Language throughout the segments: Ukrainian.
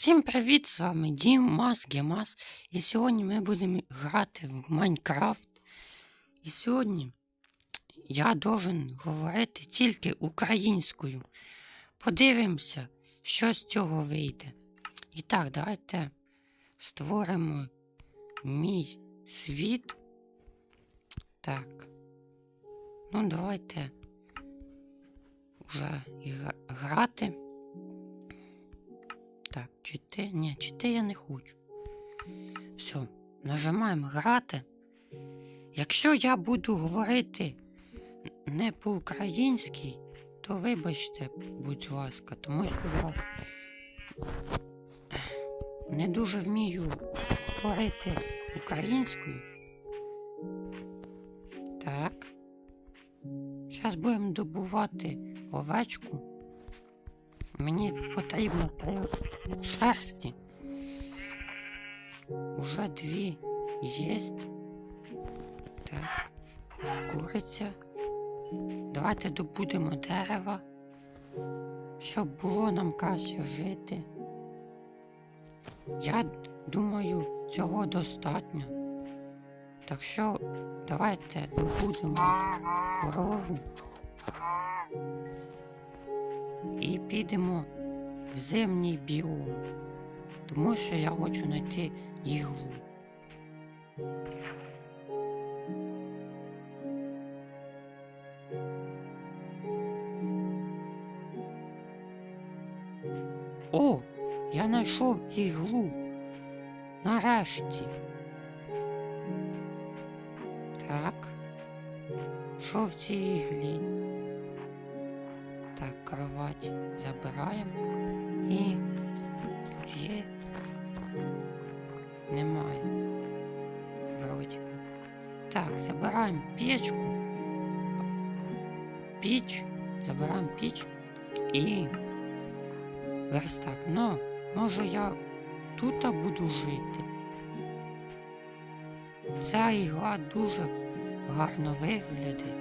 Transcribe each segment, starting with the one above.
Всім привіт! З вами Дім Мас Гемас. І сьогодні ми будемо грати в Майнкрафт. І сьогодні я должен говорити тільки українською. Подивимося, що з цього вийде. І так, давайте створимо мій світ. Так. Ну, давайте вже грати. Так, чити. Ні, чити я не хочу. Все, нажимаємо грати. Якщо я буду говорити не по-українськи, то вибачте, будь ласка, тому що я не дуже вмію говорити українською. Так. Зараз будемо добувати овечку. Мені потрібно три шерсті. Уже дві єсть. Так. Куриця. Давайте добудемо дерева, щоб було нам краще жити. Я думаю, цього достатньо. Так що давайте добудемо корову і підемо в зимній біом, тому що я хочу знайти іглу. О, я знайшов іглу. Нарешті. Так. Що в цій іглі? Кровать забираємо. І є. Немає. Вроді. Так, забираємо печку. Піч. Забираємо піч. І верстак. Ну, може я тут буду жити. Ця ігла дуже гарно виглядає.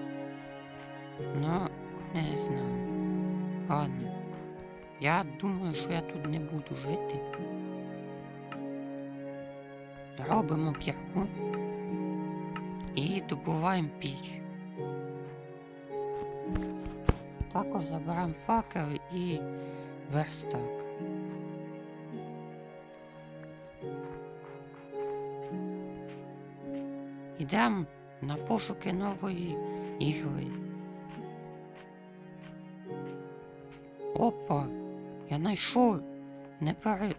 Ну, не знаю. Ладно. Я думаю, що я тут не буду жити. Робимо кірку і добуваємо піч. Також забираємо факел і верстак. Ідемо на пошуки нової ігли. Опа, я знайшов не пере...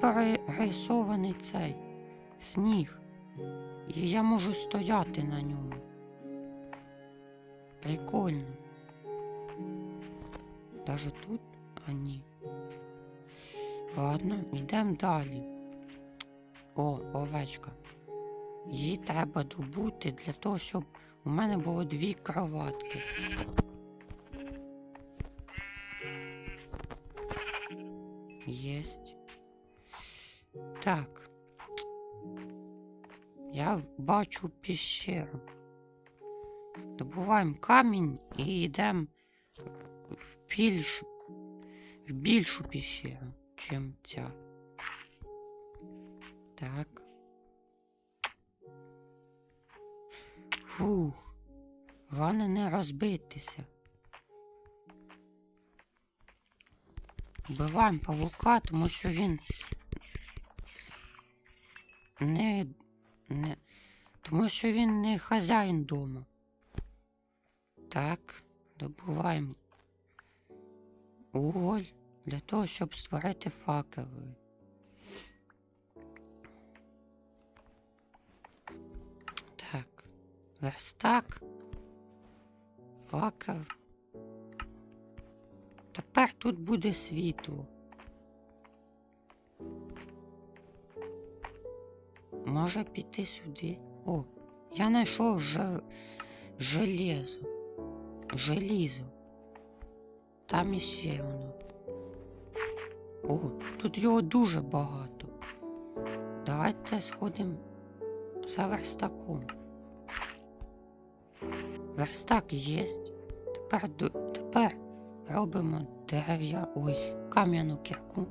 перерисований цей сніг. І я можу стояти на ньому. Прикольно. Даже тут? А ні. Ладно, йдемо далі. О, овечка. Її треба добути для того, щоб у мене було дві кроватки. Єсть. Так. Я бачу піщеру. Добуваємо камінь і йдемо в більш в більшу піщеру, чим ця. Так. Фух. Головне не розбитися. Вбиваємо павука, тому що він не, не тому що він не хазяїн дома. Так, добуваємо уголь для того, щоб створити факели. Так, верстак, факел. Тепер тут буде світло. Може піти сюди. О, я знайшов ж... железо. Желізо. Там іще воно. О, тут його дуже багато. Давайте сходимо за верстаком. Верстак є. Тепер, тепер робимо дерев'я, ось кам'яну кірку.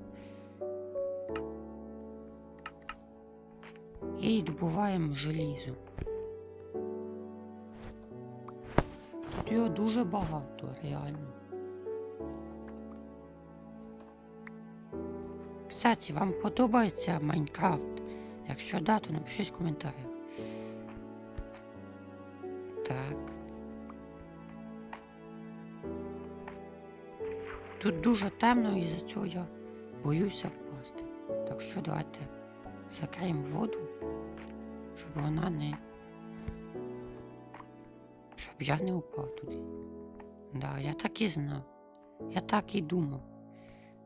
І добуваємо желізо. Тут його дуже багато, реально. Кстати, вам подобається Майнкрафт? Якщо да, то напишіть в коментарях. Так. Тут дуже темно і за цього я боюся впасти. Так що давайте закриємо воду, щоб вона не. Щоб я не упав туди. Да, я так і знав. Я так і думав.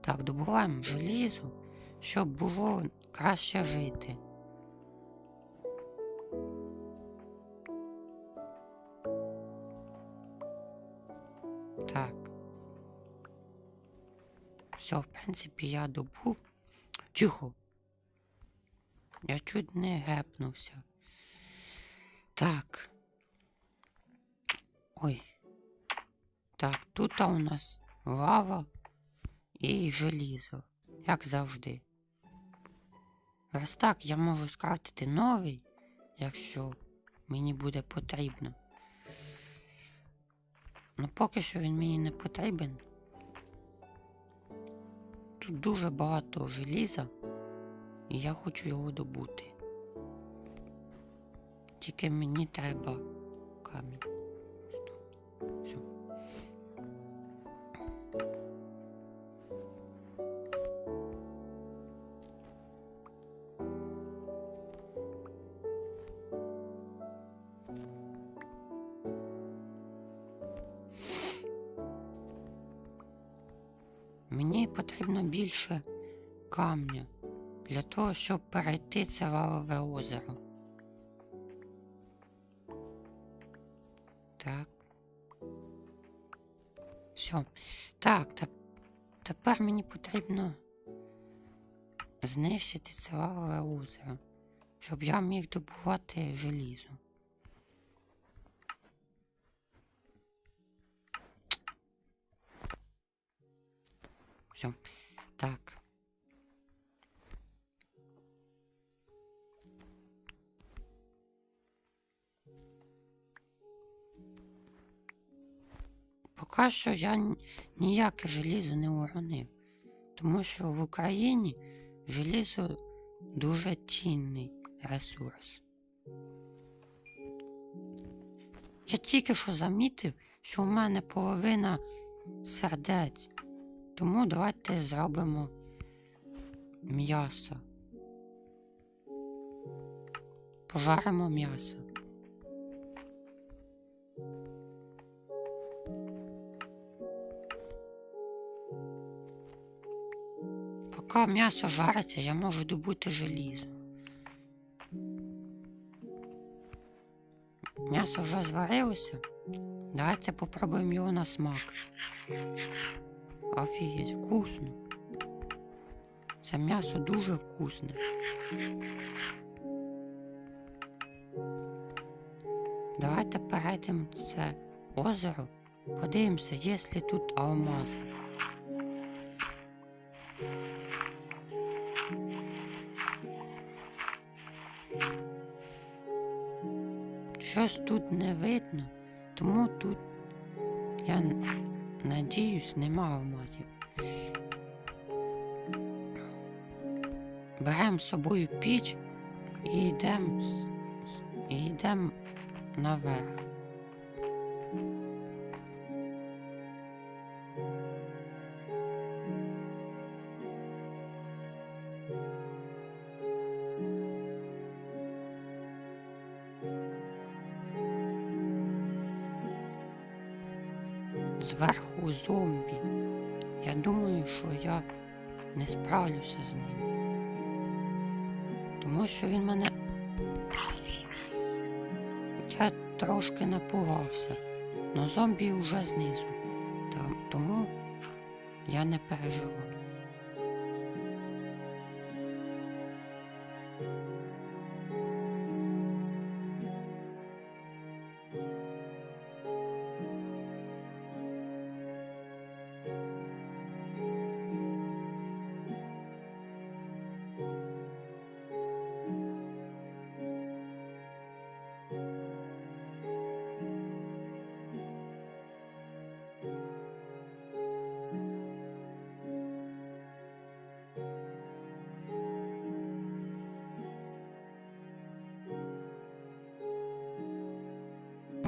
Так, добуваємо желізо, щоб було краще жити. Так. Все, в принципі, я добув. Тихо. Я чуть не гепнувся. Так. Ой. Так, тут у нас лава і желізо, як завжди. Раз так я можу скрафтити новий, якщо мені буде потрібно. Ну поки що він мені не потрібен. Тут дуже багато желіза, і я хочу його добути. Тільки мені треба камінь. Потрібно більше камня для того, щоб перейти це лавове озеро. Так. Все. Так, те- тепер мені потрібно знищити це лавове озеро, щоб я міг добувати желізо. Все. Так. Поки що я ніяке желізо не уронив, тому що в Україні желізо дуже цінний ресурс. Я тільки що замітив, що у мене половина сердець. Тому давайте зробимо м'ясо. Пожаримо м'ясо. Поки м'ясо жариться, я можу добути желізо. М'ясо вже зварилося. Давайте попробуємо його на смак. Офігеть, вкусно. Це м'ясо дуже вкусне. Давайте перейдемо це озеро. Подивимося, є ли тут алмази. Щось тут не видно, тому тут я надіюсь, нема алмазів. Беремо з собою піч і йдемо і йдемо наверх. Не справлюся з ним. Тому що він мене. Я трошки напугався, але зомбі вже знизу. Тому я не переживаю.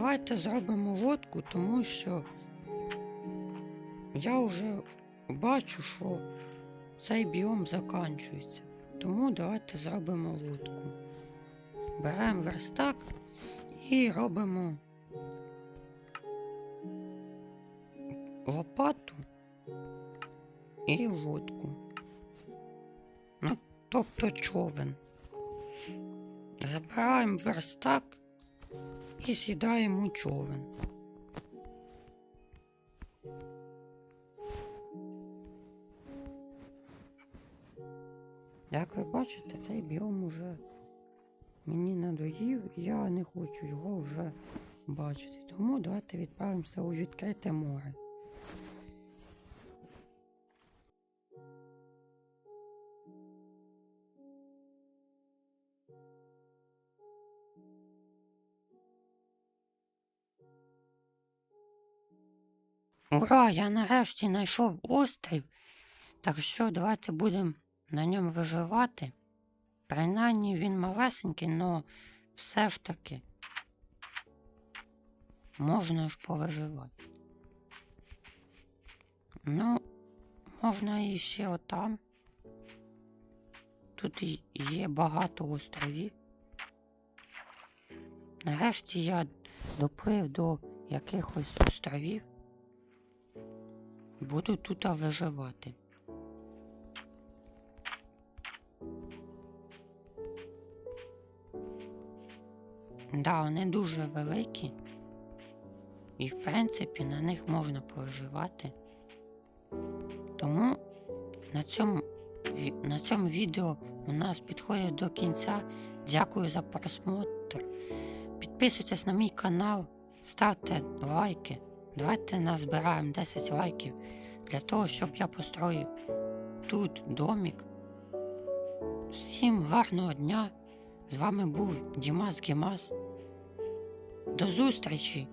Давайте зробимо лодку, тому що я вже бачу, що цей біом заканчується. Тому давайте зробимо лодку. Беремо верстак і робимо лопату і лодку. Ну, тобто човен. Забираємо верстак і сідаємо човен. Як ви бачите, цей біом уже мені надоїв, я не хочу його вже бачити. Тому давайте відправимося у відкрите море. Ура! Я нарешті знайшов острів. Так що давайте будемо на ньому виживати. Принаймні він малесенький, але все ж таки можна ж повиживати. Ну, можна і ще отам. Тут є багато островів. Нарешті я доплив до якихось островів. Буду тут виживати. Да, вони дуже великі. І в принципі на них можна проживати. Тому на цьому, на цьому відео у нас підходить до кінця. Дякую за просмотр. Підписуйтесь на мій канал, ставте лайки. Давайте назбираємо 10 лайків для того, щоб я построїв тут домик. Всім гарного дня! З вами був Дімас Гімас. До зустрічі!